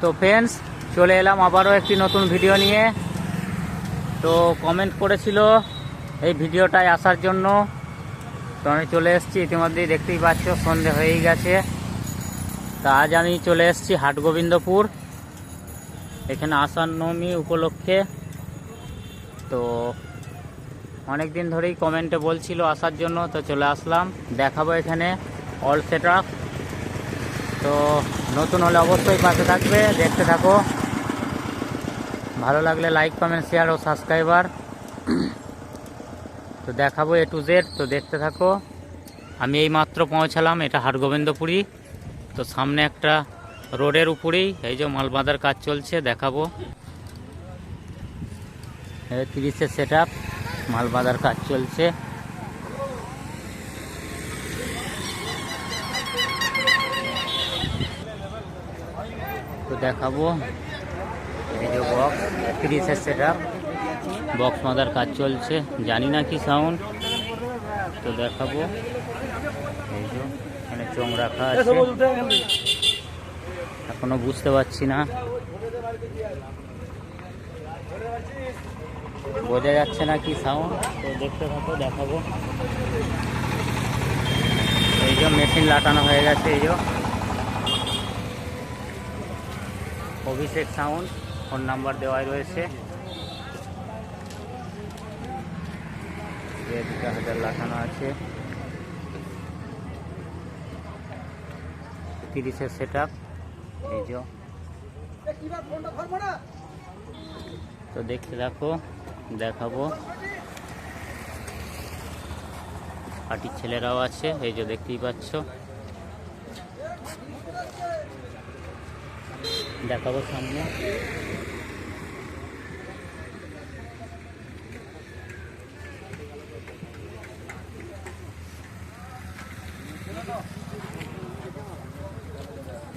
তো ফ্রেন্ডস চলে এলাম আবারও একটি নতুন ভিডিও নিয়ে। তো কমেন্ট করেছিল এই ভিডিওটায় আসার জন্য। তো আমি চলে এসেছি, ইতিমধ্যেই দেখতেই পাচ্ছ, সন্ধে হয়েই গেছে। তা আজ আমি চলে এসেছি হাটগোবিন্দপুর, এখানে আষাঢ় নবমী উপলক্ষে। তো অনেক দিন ধরেই কমেন্টে বলছিল আসার জন্য, তো চলে আসলাম, দেখাবো এখানে অল সেট তো নতুন হলে অবশ্যই পাশে থাকবে, দেখতে থাকো। ভালো লাগলে লাইক কমেন্ট শেয়ার ও সাবস্ক্রাইবার তো দেখাবো এ টু জেড তো দেখতে থাকো। আমি এই মাত্র পৌঁছালাম, এটা হাটগোবিন্দপুরি। তো সামনে একটা রোডের উপরেই এই যে মাল কাজ চলছে, দেখাবো। তিরিশের সেট আপ মাল কাজ চলছে। দেখাবো। যে বক্স তিরিশের সেট। আপ বক্স বাঁধার কাজ চলছে। জানি না কি সাউন্ড তো দেখাবো। এই যে, এখানে চোং রাখা আছে। এখনও বুঝতে পারছি না। বোঝা যাচ্ছে না কি সাউন্ড তো দেখতে থাকো, দেখাবো। এই যে মেশিন লাটানো হয়ে গেছে, এই যে। অভিষেক সাউন্ড, ফোন নাম্বার দেওয়াই রয়েছে। হাজার লাগানো আছে। তিরিশের সেট আপ এই যে। তো দেখতে দেখো দেখাবো। পার্টির ছেলেরাও আছে, এই যে দেখতেই পাচ্ছ। দেখাবো সামনে।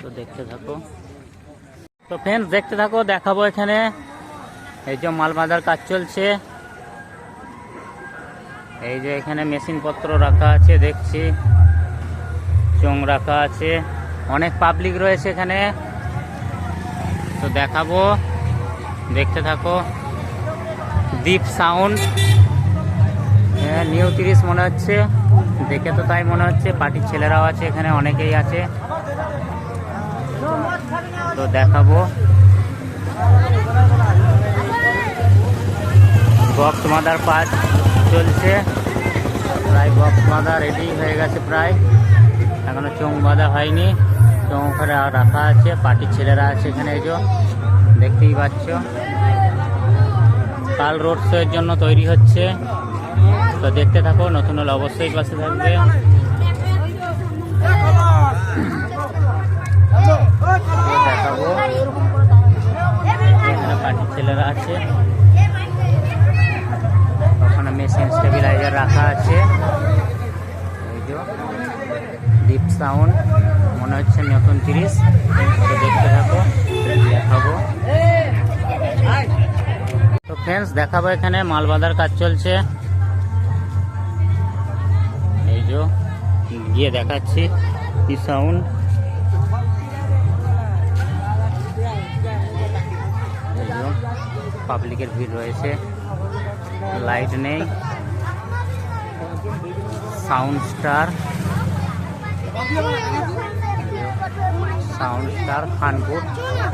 তো দেখতে থাকো। তো ফ্রেন্ডস দেখতে থাকো, দেখাবো এখানে। এই যে মাল বাঁধার কাজ চলছে। এই যে এখানে মেশিন পত্র রাখা আছে, দেখছি। চোং রাখা আছে। অনেক পাবলিক রয়েছে এখানে। তো দেখাবো। দেখতে থাকো। দীপ সাউন্ড হ্যাঁ নিউ তিরিশ মনে হচ্ছে। দেখে তো তাই মনে হচ্ছে। পার্টির ছেলেরাও আছে, এখানে অনেকেই আছে। তো দেখাবো। বক্স মাদার পাঁচ চলছে। প্রায় বক্স বাঁধা রেডি হয়ে গেছে প্রায়। এখনও চোং বাঁধা হয়নি। চোং ওখানে রাখা আছে, পার্টির ছেলেরা আছে এখানে যে, দেখতেই পাচ্ছ। কাল রোড শো এর জন্য তৈরি হচ্ছে। তো দেখতে থাকো, নতুন হলে অবশ্যই পাশে থাকবে। পার্টির ছেলেরা আছে। ওখানে মেশিন স্টেবিলাইজার রাখা আছে। ডিপ সাউন্ড মনে হচ্ছে নতুন তো দেখতে থাকো দেখাবো। তো ফ্রেন্ডস দেখাবো এখানে মাল বাঁধার কাজ চলছে। এই যে, গিয়ে দেখাচ্ছি কি সাউন্ড পাবলিকের ভিড় রয়েছে। লাইট নেই। Sound star sound star Khanpur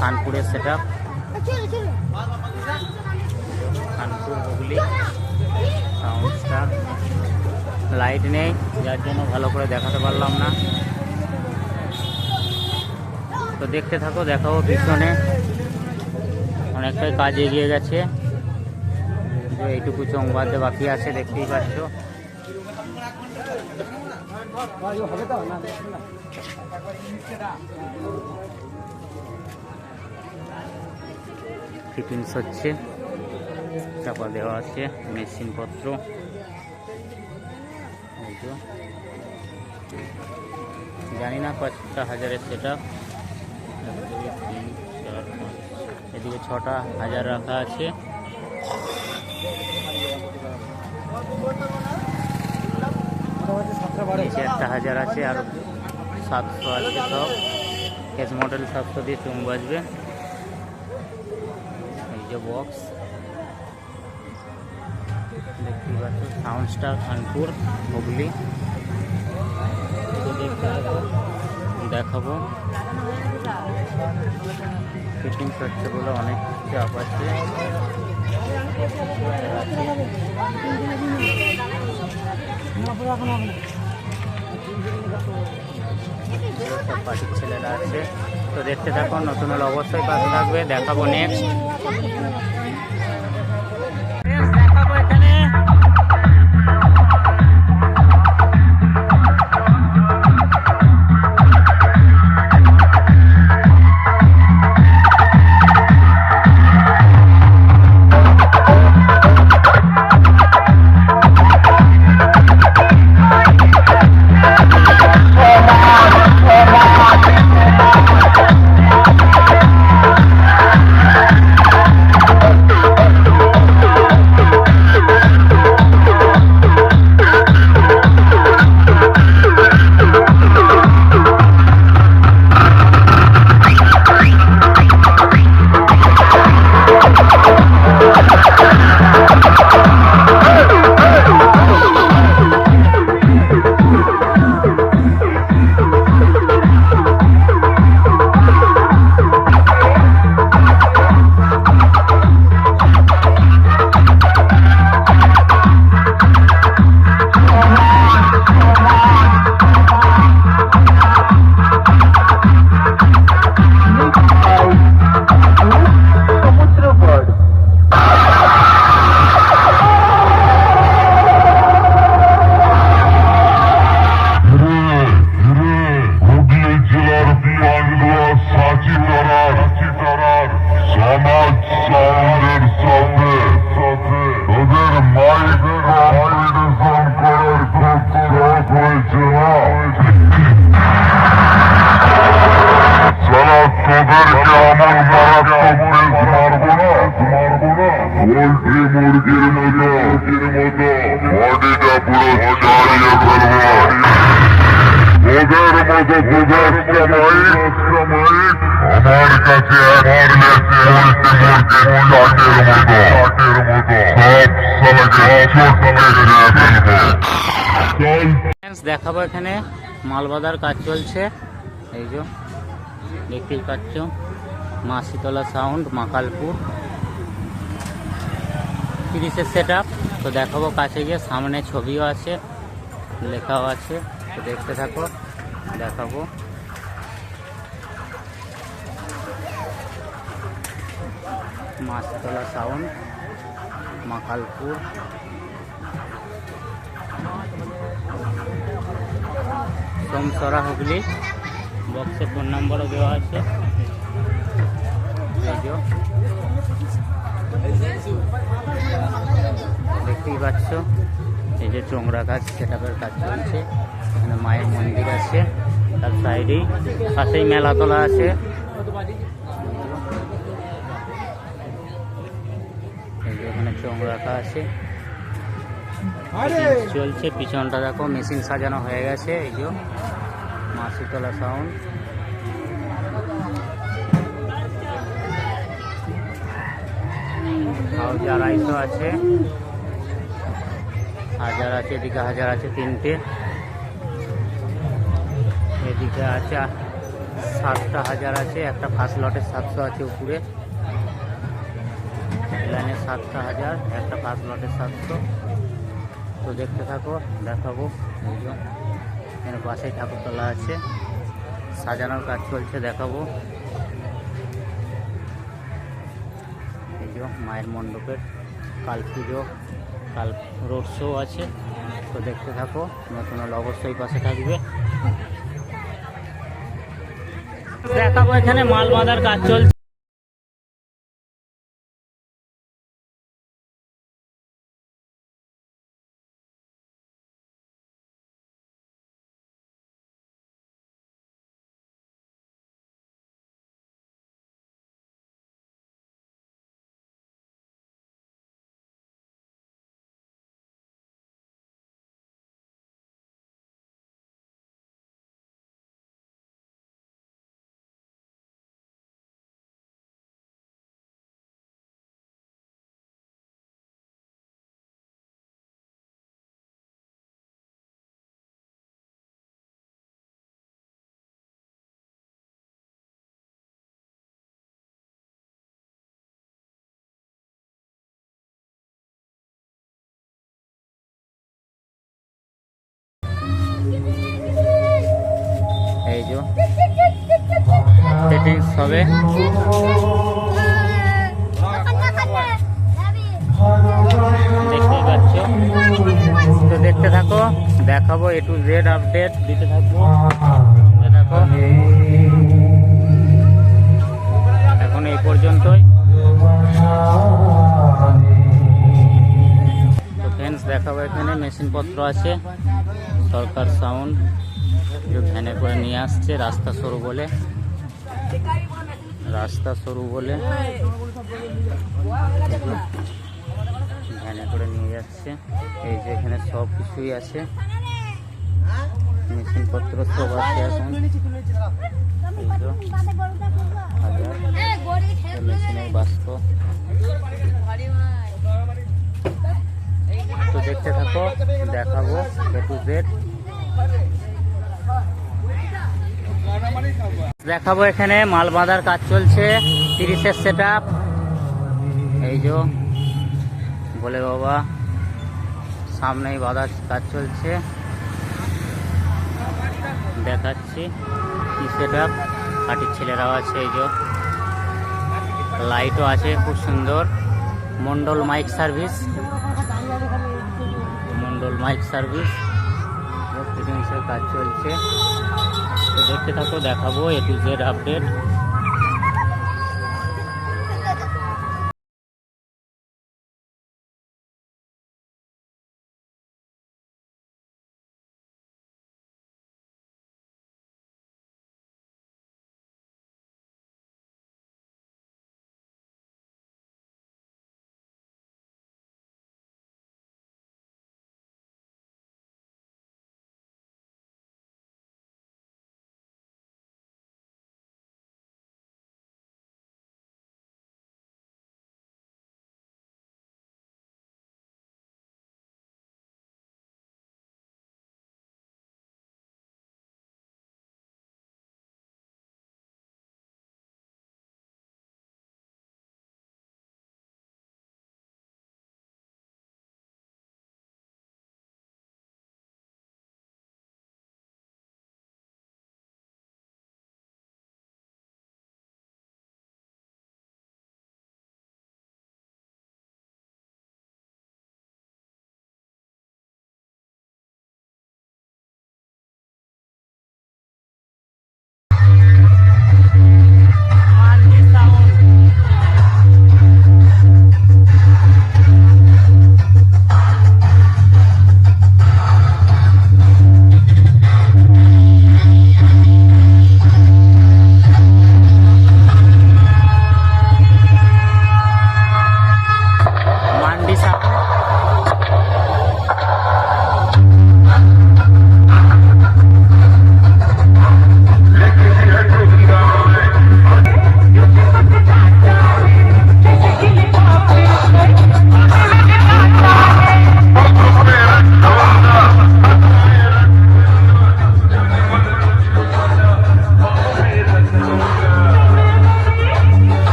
খানপুরের set up Khanpur Hooghly sound star light নেই, যার জন্য ভালো করে দেখাতে পারলাম না। তো দেখতে থাকো, দেখাবো পিছনে। অনেকটাই কাজ এগিয়ে গেছে। এইটুকু চোং বাদে বাকি আছে, দেখতেই পাচ্ছ। ফিটিংস হচ্ছে চাপা দেওয়া আছে মেশিন পত্র এই তো। জানি না কতটা হাজারের সেটা এদিকে ছটা হাজার রাখা আছে। একটা হাজার আছে আর সাতশো আছে সব। ক্যাশ মডেল সাতশো দিয়ে চুম বাজবে। এই যে বক্স দেখতেই পাচ্ছ সাউন্ড স্টার খানপুর, হুগলি। দেখাবো ফিটিংস হচ্ছে বলে অনেক চাপ আছে। ছেলেরা আছে। তো দেখতে থাকো নতুন হলে অবশ্যই পাশে থাকবে। দেখাবো নেক্সট দেখাবো এখানে মালবাদার কাজ চলছে। এই যে, দেখতেই পাচ্ছ, মাসিতলা সাউন্ড মাকালপুর। তিরিশের সেট তো দেখাবো কাছে গিয়ে, সামনে ছবিও আছে। লেখাও আছে দেখতে থাকো, দেখাবো। মাসিতলা সাউন্ড মাকালপুর সোমসরা হুগলি, বক্সে ফোন নাম্বারও দেওয়া আছে। দেখতেই পাচ্ছ। এই যে চোংরা কাজ সেটাপের কাজ চলছে। এখানে মায়ের মন্দির আছে, তার সাইডেই। পাশেই মেলাতলা আছে। এখানে চোং রাখা আছে। চলছে, পিছনটা দেখো, মেশিন সাজানো হয়ে গেছে, এই যে। মাসিতলা সাউন্ড আড়াইশো আছে। হাজার আছে, এদিকে হাজার আছে তিনটে। এদিকে আছে সাতটা হাজার আছে, একটা ফার্স্ট লটের সাতশো আছে উপরে। লাইনে সাতটা হাজার, একটা ফার্স্ট লটের সাতশো। তো দেখতে থাকো, দেখাবো। এখানে পাশেই ঠাকুরতলা আছে। সাজানোর কাজ চলছে, দেখাবো। এই মায়ের মণ্ডপের কাল পুজো। কাল রোড শো আছে, তো দেখতে থাকো নতুন অবশ্যই পাশে থাকবে। দেখাবো এখানে মাল বাঁধার কাজ চলছে। এই সেটিংস হবে। দেখতেই পাচ্ছ। তো দেখতে থাকো, দেখাবো এ টু জেড আপডেট দিতে থাকব। দেখতে থাকো। এখন এই পর্যন্তই। তো ফ্রেন্ডস দেখাবো এখানে। মেশিনপত্র আছে। সরকার সাউন্ড ভ্যানে করে নিয়ে আসছে, রাস্তা সরু বলে। রাস্তা সরু বলে। ভ্যানে করে নিয়ে যাচ্ছে। এই যে এখানে সব কিছুই আছে। মেশিনপত্র সব আছে এখন। দেখতে থাকো, দেখাবো এ দেখাবো এখানে মাল বাঁধার কাজ চলছে, তিরিশের সেট এই যে, বলে বাবা, সামনেই বাঁধার কাজ চলছে। দেখাচ্ছি কি সেট আপ কাটির ছেলেরাও আছে, এই যে। লাইটও আছে, খুব সুন্দর। Mondal mic service Mondal mic service কাজ চলছে। তো দেখতে থাকো দেখাবো এ টু জেড আপডেট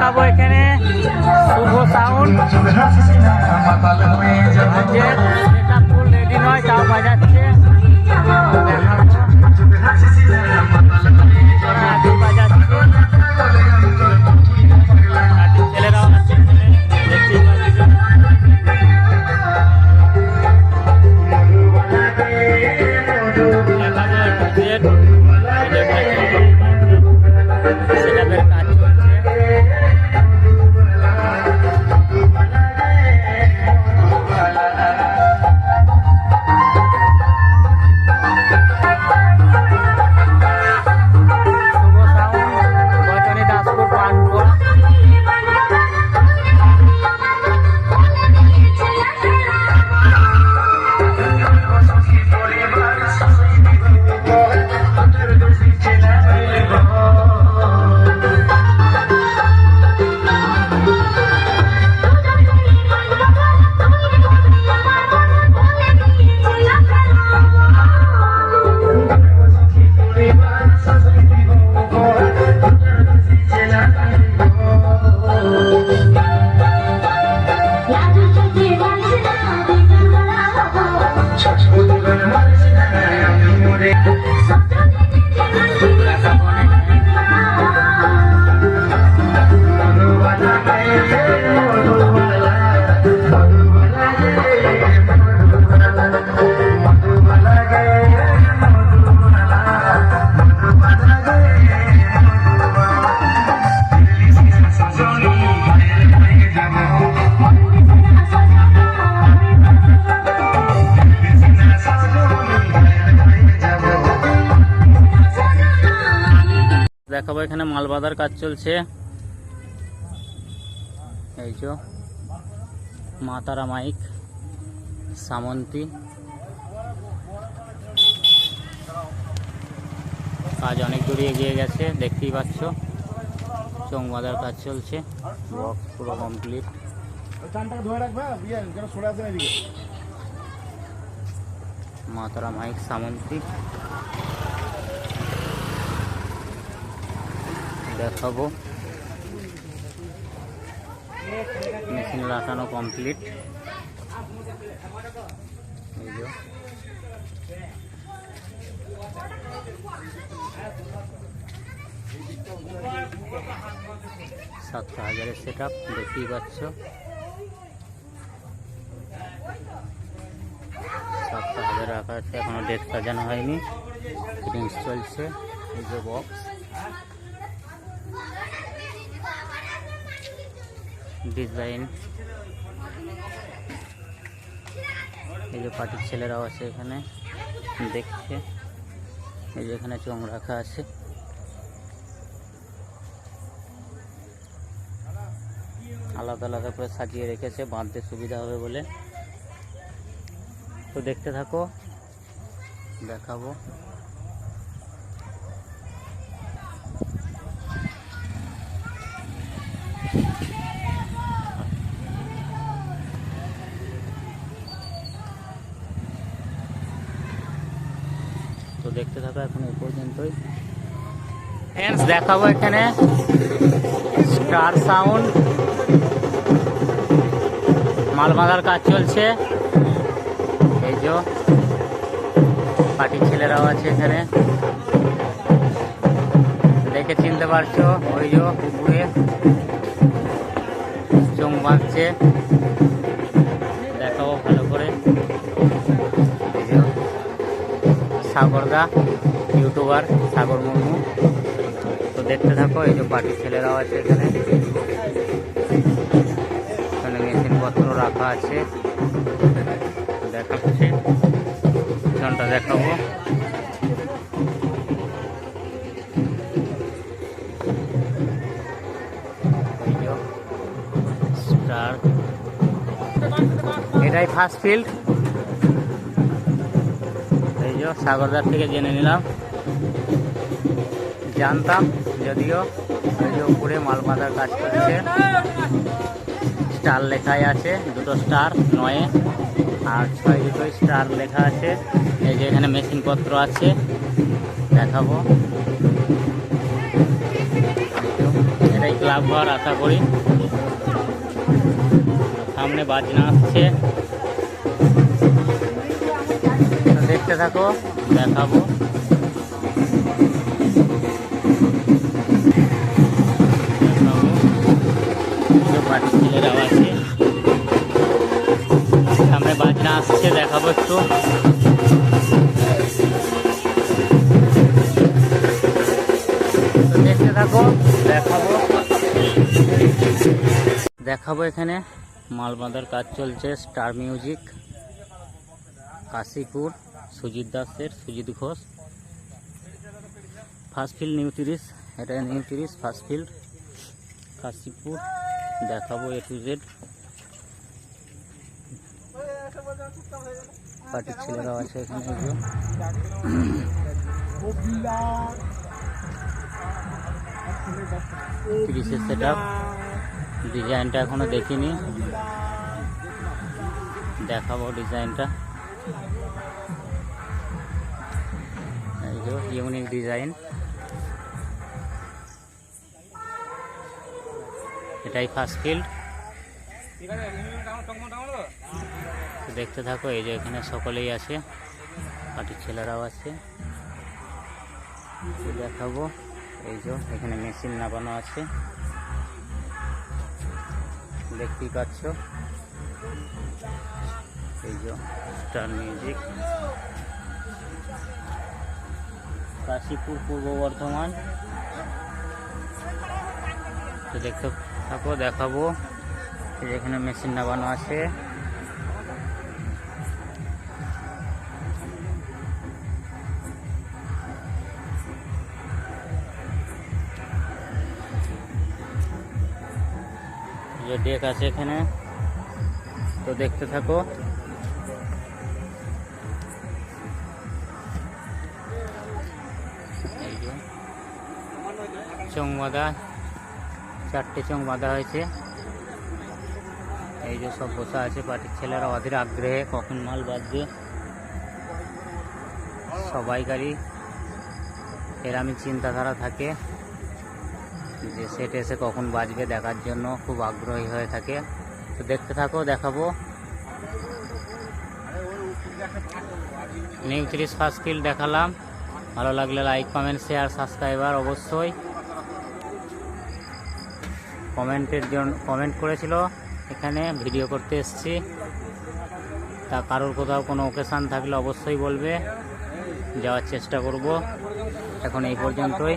দেখাবো এখানে। শুভ সাউন্ড কাজ চলছে। এই যে মাতারা মাইক, সামন্তী। কাজ অনেক দূরে এগিয়ে গেছে, দেখতেই পাচ্ছ। চোং বাঁধার কাজ চলছে। বক্স পুরো কমপ্লিট মাতারা মাইক, সামন্তী। দেখাবো। মেশিন লাগানো কমপ্লিট। সাতশো হাজারের সেট আপ দেখতেই পাচ্ছ। সাতশো হাজার রাখা আছে এখনও ডেট সাজানো হয়নি। ফিটিংস চলছে। এই যে বক্স ডিজাইন। এই যে পার্টির ছেলেরাও আছে এখানে দেখছে এই যে এখানে চোখ রাখা আছে। আলাদা আলাদা করে সাজিয়ে রেখেছে, বাঁধতে সুবিধা হবে বলে। তো দেখতে থাকো, দেখাবো। দেখতে থাকো এখন এই পর্যন্তই। ফ্রেন্ডস দেখাবো এখানে স্টার সাউন্ড মাল বাঁধার কাজ চলছে। এই যে পার্টির ছেলেরাও আছে এখানে। দেখে চিনতে পারছ, ওই যে উপরে চোখ বাঁধছে। সাগরদা, ইউটিউবার সাগর মুর্মু। তো দেখতে থাকো, এই যে পার্টির ছেলেরাও আছে এখানে। এখানে মেশিনপত্র রাখা আছে। দেখাচ্ছি। পিছনটা দেখাবো। এটাই ফার্স্ট ফিল্ড এই যে সাগরদার থেকে জেনে নিলাম। জানতাম যদিও উপরে মাল বাঁধার কাজ করছে। স্টার লেখাই আছে, দুটো স্টার, নয়ে, আর ছয় দুটোই স্টার লেখা আছে। এই যে এখানে মেশিনপত্র আছে, দেখাবো। এটাই ক্লাব ঘর, আশা করি। সামনে বাজনা আসছে। থাকো দেখাবো। সামনে বাজনা আসছে, দেখাবো একটু। দেখতে থাকো, দেখাবো। দেখাবো এখানে মাল বাঁধার কাজ চলছে, স্টার মিউজিক, কাশীপুর। সুজিত দাসের, Sujit Ghosh. First field new তিরিশ, এটা নিউ তিরিশ ফার্স্ট ফিল্ড কাশীপুর, দেখাবো এ টু জেড পার্টির ছেলেরাও আছে এখানে তিরিশের সেট আপ ডিজাইনটা এখনও দেখিনি। দেখাবো ডিজাইনটা ইউনিক ডিজাইন। এটাই ফার্স্ট ফিল্ড দেখতে থাকো, এই যে এখানে সকলেই আছে পার্টির ছেলেরাও আছে। দেখাবো, এই যে এখানে মেশিন নামানো আছে। দেখতেই পাচ্ছ। এই যে স্টার মিউজিক কাশীপুর পূর্ব বর্ধমান। তো দেখতে থাকো, দেখাবো এখানে মেশিন নামানো আছে। ডেক আছে এখানে। তো দেখতে থাকো। চোং বাঁধা চারটে চোং বাঁধা হয়েছে। এই যে সব বসা আছে পার্টির ছেলেরা অধীর আগ্রহে কখন মাল বাঁধবে সবাইকারই এরমই চিন্তাধারা থাকে যে সেট এসে কখন বাজবে দেখার জন্য, খুব আগ্রহী হয়ে থাকে। তো দেখতে থাকো, দেখাবো। নিউ ত্রিশ ফার্স্ট ফিল দেখালাম। ভালো লাগলে লাইক কমেন্ট শেয়ার সাবস্ক্রাইবার অবশ্যই। কমেন্টের জন্য কমেন্ট করেছিল। এখানে ভিডিও করতে এসেছি। তা কারোর কোথাও কোনো ওকেশান থাকলে অবশ্যই বলবে। যাওয়ার চেষ্টা করব। এখন এই পর্যন্তই।